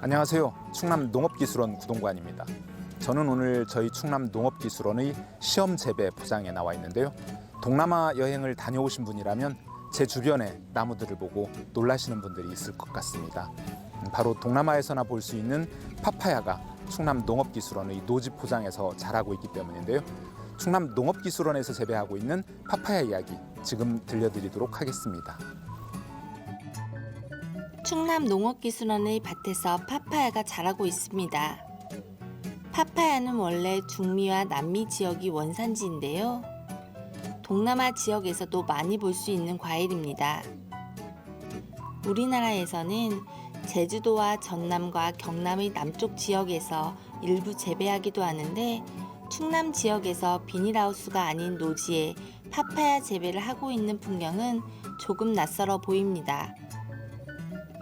안녕하세요. 충남 농업기술원 구동관입니다. 저는 오늘 저희 충남 농업기술원의 시험 재배 포장에 나와 있는데요. 동남아 여행을 다녀오신 분이라면 제 주변의 나무들을 보고 놀라시는 분들이 있을 것 같습니다. 음, 바로 동남아에서나 볼 수 있는 파파야가 충남 농업기술원의 노지 포장에서 자라고 있기 때문인데요. 충남 농업기술원에서 재배하고 있는 파파야 이야기 지금 들려드리도록 하겠습니다. 충남 농업기술원의 밭에서 파파야가 자라고 있습니다. 파파야는 원래 중미와 남미 지역이 원산지인데요. 동남아 지역에서도 많이 볼 수 있는 과일입니다. 우리나라에서는 제주도와 전남과 경남의 남쪽 지역에서 일부 재배하기도 하는데 충남 지역에서 비닐하우스가 아닌 노지에 파파야 재배를 하고 있는 풍경은 조금 낯설어 보입니다.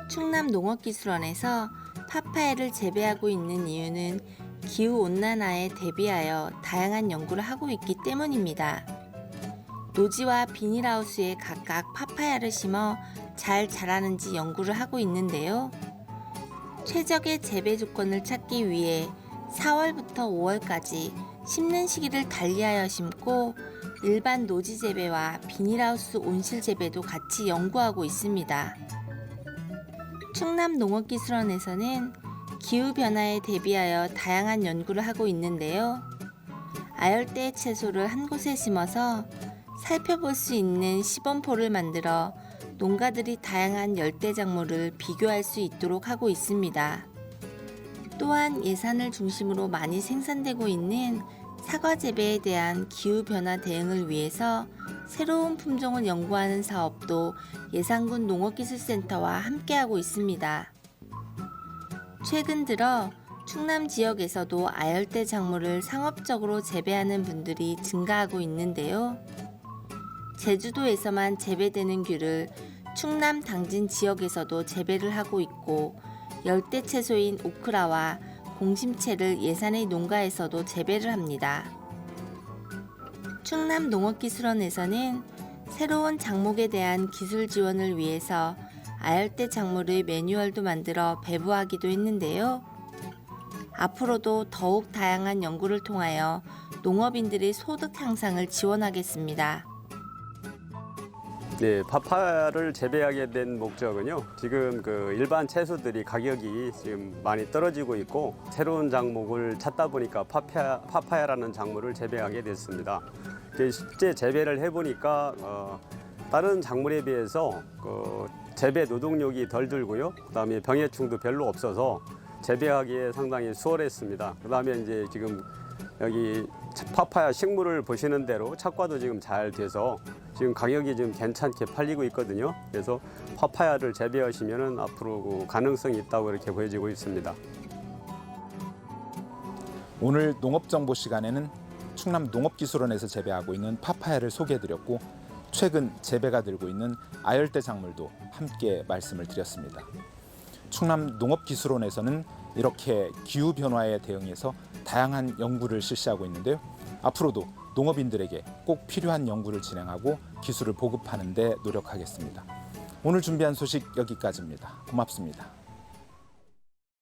충남 농업기술원에서 파파야를 재배하고 있는 이유는 기후 온난화에 대비하여 다양한 연구를 하고 있기 때문입니다. 노지와 비닐하우스에 각각 파파야를 심어 잘 자라는지 연구를 하고 있는데요. 최적의 재배 조건을 찾기 위해 4월부터 5월까지 심는 시기를 달리하여 심고 일반 노지 재배와 비닐하우스 온실 재배도 같이 연구하고 있습니다. 충남 농업기술원에서는 기후 변화에 대비하여 다양한 연구를 하고 있는데요. 아열대 채소를 한 곳에 심어서 살펴볼 수 있는 시범포를 만들어 농가들이 다양한 열대 작물을 비교할 수 있도록 하고 있습니다. 또한 예산을 중심으로 많이 생산되고 있는 사과 재배에 대한 기후 변화 대응을 위해서 새로운 품종을 연구하는 사업도 예산군 농업기술센터와 함께하고 있습니다. 최근 들어 충남 지역에서도 아열대 작물을 상업적으로 재배하는 분들이 증가하고 있는데요. 제주도에서만 재배되는 귤을 충남 당진 지역에서도 재배를 하고 있고 열대 채소인 오크라와 공심채를 예산의 농가에서도 재배를 합니다. 충남 농업기술원에서는 새로운 작목에 대한 기술 지원을 위해서 아열대 작물의 매뉴얼도 만들어 배부하기도 했는데요. 앞으로도 더욱 다양한 연구를 통하여 농업인들의 소득 향상을 지원하겠습니다. 네, 파파야를 재배하게 된 목적은요. 지금 그 일반 채소들이 가격이 지금 많이 떨어지고 있고 새로운 작목을 찾다 보니까 파파야, 파파야라는 작물을 재배하게 됐습니다. 실제 재배를 해보니까 어, 다른 작물에 비해서 그 재배 노동력이 덜 들고요. 그다음에 병해충도 별로 없어서 재배하기에 상당히 수월했습니다. 그다음에 이제 지금 여기 파파야 식물을 보시는 대로 착과도 지금 잘 돼서 지금 가격이 좀 괜찮게 팔리고 있거든요. 그래서 파파야를 재배하시면 앞으로 그 가능성이 있다고 이렇게 보여지고 있습니다. 오늘 농업정보 시간에는 충남 농업기술원에서 재배하고 있는 파파야를 소개해드렸고 최근 재배가 들고 있는 아열대 작물도 함께 말씀을 드렸습니다. 충남 농업기술원에서는 이렇게 기후 변화에 대응해서 다양한 연구를 실시하고 있는데요. 앞으로도 농업인들에게 꼭 필요한 연구를 진행하고 기술을 보급하는 데 노력하겠습니다. 오늘 준비한 소식 여기까지입니다. 고맙습니다.